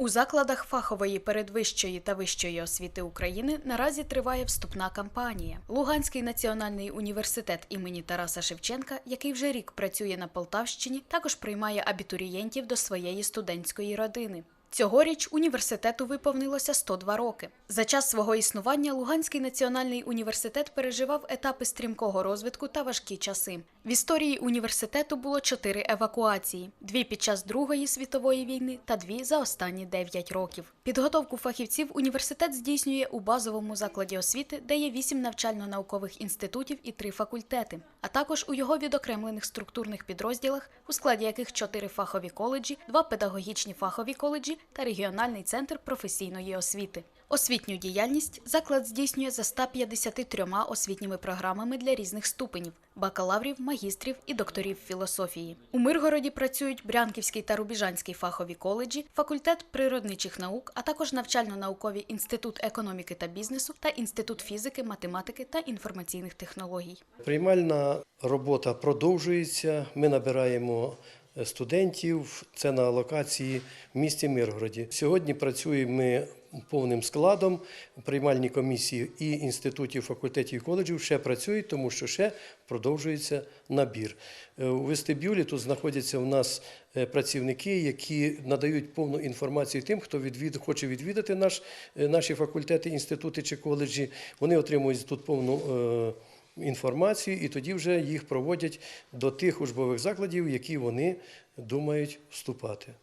У закладах фахової передвищої та вищої освіти України наразі триває вступна кампанія. Луганський національний університет імені Тараса Шевченка, який вже рік працює на Полтавщині, також приймає абітурієнтів до своєї студентської родини. Цьогоріч університету виповнилося 102 роки. За час свого існування Луганський національний університет переживав етапи стрімкого розвитку та важкі часи. В історії університету було чотири евакуації: дві під час Другої світової війни та дві за останні 9 років. Підготовку фахівців університет здійснює у базовому закладі освіти, де є вісім навчально-наукових інститутів і три факультети, а також у його відокремлених структурних підрозділах, у складі яких чотири фахові коледжі, два педагогічні фахові коледжі та регіональний центр професійної освіти. Освітню діяльність заклад здійснює за 153 освітніми програмами для різних ступенів бакалаврів, магістрів і докторів філософії. У Миргороді працюють Брянківський та Рубіжанський фахові коледжі, факультет природничих наук, а також навчально-науковий інститут економіки та бізнесу та інститут фізики, математики та інформаційних технологій. Приймальна робота продовжується. Ми набираємо студентів. Це на локації в місті Миргороді. Сьогодні працюємо ми повним складом. Приймальні комісії і інститутів, факультетів і коледжів ще працюють, тому що ще продовжується набір. Е, У вестибюлі тут знаходяться у нас е, працівники, які надають повну інформацію тим, хто відвід, хоче відвідати наш, е, наші факультети, інститути чи коледжі. Вони отримують тут повну. Інформацію, і тоді вже їх проводять до тих учбових закладів, які вони думають вступати.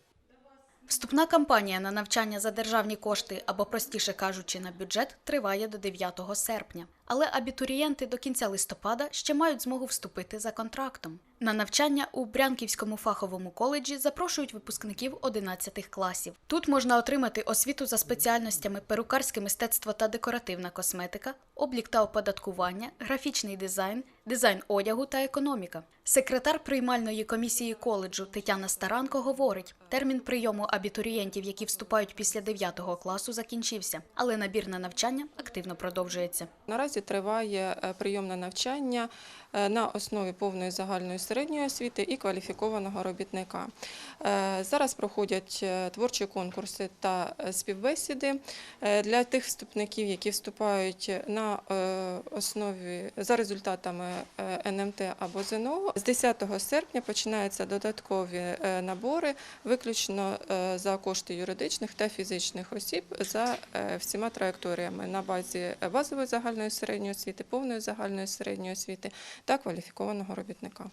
Вступна кампанія на навчання за державні кошти або, простіше кажучи, на бюджет триває до 9 серпня. Але абітурієнти до кінця листопада ще мають змогу вступити за контрактом. На навчання у Брянківському фаховому коледжі запрошують випускників 11 класів. Тут можна отримати освіту за спеціальностями перукарське мистецтво та декоративна косметика, облік та оподаткування, графічний дизайн, дизайн одягу та економіка. Секретар приймальної комісії коледжу Тетяна Старанко говорить: термін прийому абітурієнтів, які вступають після 9 класу, закінчився, але набір на навчання активно продовжується. Наразі триває е, прийомне навчання е, на основі повної загальної середньої освіти і кваліфікованого робітника. Е, Зараз проходять творчі конкурси та співбесіди для тих вступників, які вступають на основі за результатами НМТ або ЗНО. З 10 серпня починаються додаткові набори, виключно за кошти юридичних та фізичних осіб за всіма траєкторіями на базі базової загальної середньої освіти, повної загальної середньої освіти та кваліфікованого робітника.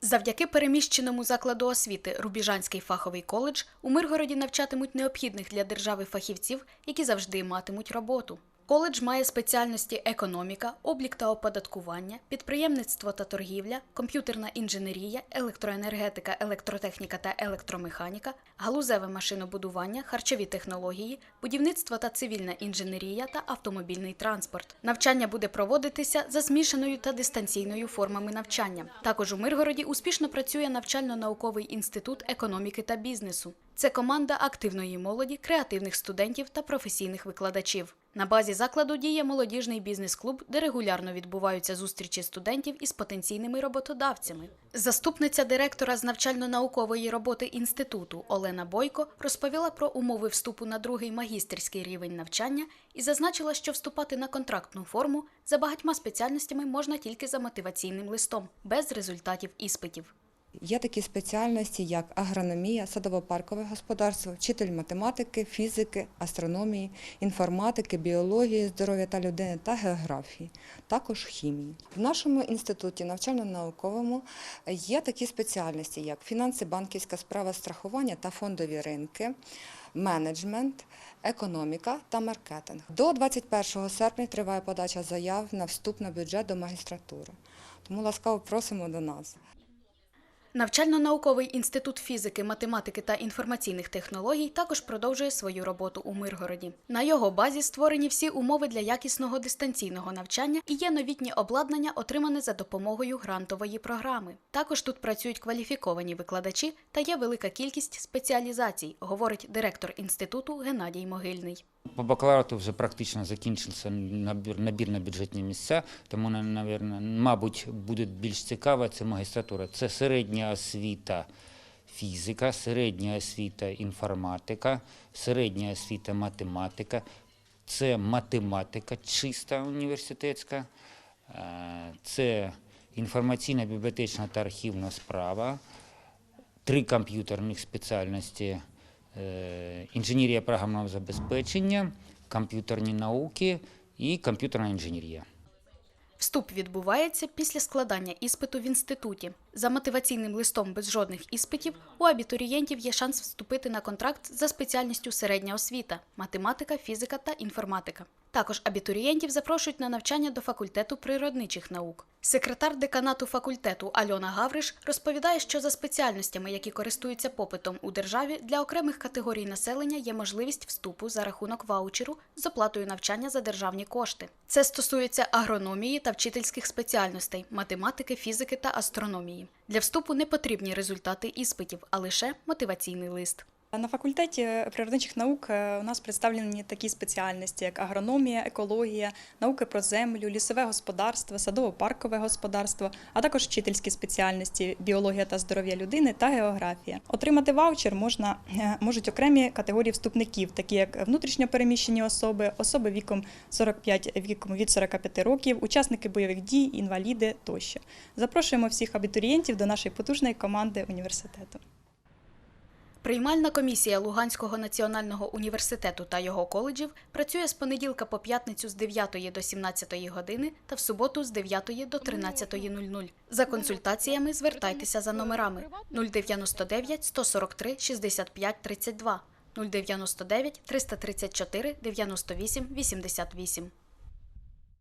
Завдяки переміщеному закладу освіти Рубіжанський фаховий коледж у Миргороді навчатимуть необхідних для держави фахівців, які завжди матимуть роботу. Коледж має спеціальності економіка, облік та оподаткування, підприємництво та торгівля, комп'ютерна інженерія, електроенергетика, електротехніка та електромеханіка, галузеве машинобудування, харчові технології, будівництво та цивільна інженерія та автомобільний транспорт. Навчання буде проводитися за змішаною та дистанційною формами навчання. Також у Миргороді успішно працює навчально-науковий інститут економіки та бізнесу. Це команда активної молоді, креативних студентів та професійних викладачів. На базі закладу діє молодіжний бізнес-клуб, де регулярно відбуваються зустрічі студентів із потенційними роботодавцями. Заступниця директора з навчально-наукової роботи інституту Олена Бойко розповіла про умови вступу на другий магістерський рівень навчання і зазначила, що вступати на контрактну форму за багатьма спеціальностями можна тільки за мотиваційним листом, без результатів іспитів. Є такі спеціальності, як агрономія, садово-паркове господарство, вчитель математики, фізики, астрономії, інформатики, біології, здоров'я та людини та географії, також хімії. В нашому інституті навчально-науковому є такі спеціальності, як фінанси, банківська справа, страхування та фондові ринки. Менеджмент, економіка та маркетинг. До 21 серпня триває подача заяв на вступ на бюджет до магістратури. Тому ласкаво просимо до нас. Навчально-науковий інститут фізики, математики та інформаційних технологій також продовжує свою роботу у Миргороді. На його базі створені всі умови для якісного дистанційного навчання і є новітнє обладнання, отримане за допомогою грантової програми. Також тут працюють кваліфіковані викладачі та є велика кількість спеціалізацій, говорить директор інституту Геннадій Могильний. По бакалаврату вже практично закінчився набір, набір на бюджетні місця, тому, мабуть, буде більш цікава це магістратура. Це середня освіта фізика, середня освіта інформатика, середня освіта математика. Це математика чиста університетська, е, це інформаційна, бібліотечна та архівна справа, три комп'ютерних спеціальності е, інженерія програмного забезпечення, комп'ютерні науки і комп'ютерна інженерія. Вступ відбувається після складання іспиту в інституті. За мотиваційним листом без жодних іспитів у абітурієнтів є шанс вступити на контракт за спеціальністю середня освіта, математика, фізика та інформатика. Також абітурієнтів запрошують на навчання до факультету природничих наук. Секретар деканату факультету Альона Гавриш розповідає, що за спеціальностями, які користуються попитом у державі, для окремих категорій населення є можливість вступу за рахунок ваучеру з оплатою навчання за державні кошти. Це стосується агрономії та вчительських спеціальностей, математики, фізики та астрономії. Для вступу не потрібні результати іспитів, а лише мотиваційний лист. На факультеті природничих наук е, у нас представлені такі спеціальності, як агрономія, екологія, науки про землю, лісове господарство, садово-паркове господарство, а також вчительські спеціальності біологія та здоров'я людини та географія. Отримати ваучер можна е, можуть окремі категорії вступників, такі як внутрішньо переміщені особи, особи віком 45 віком від 45 років, учасники бойових дій, інваліди тощо. Запрошуємо всіх абітурієнтів до нашої потужної команди університету. Приймальна комісія Луганського національного університету та його коледжів працює з понеділка по п'ятницю з 9 до 17 години та в суботу з 9 до 13.00. За консультаціями звертайтеся за номерами 099 143 65 32, 099 334 98 88.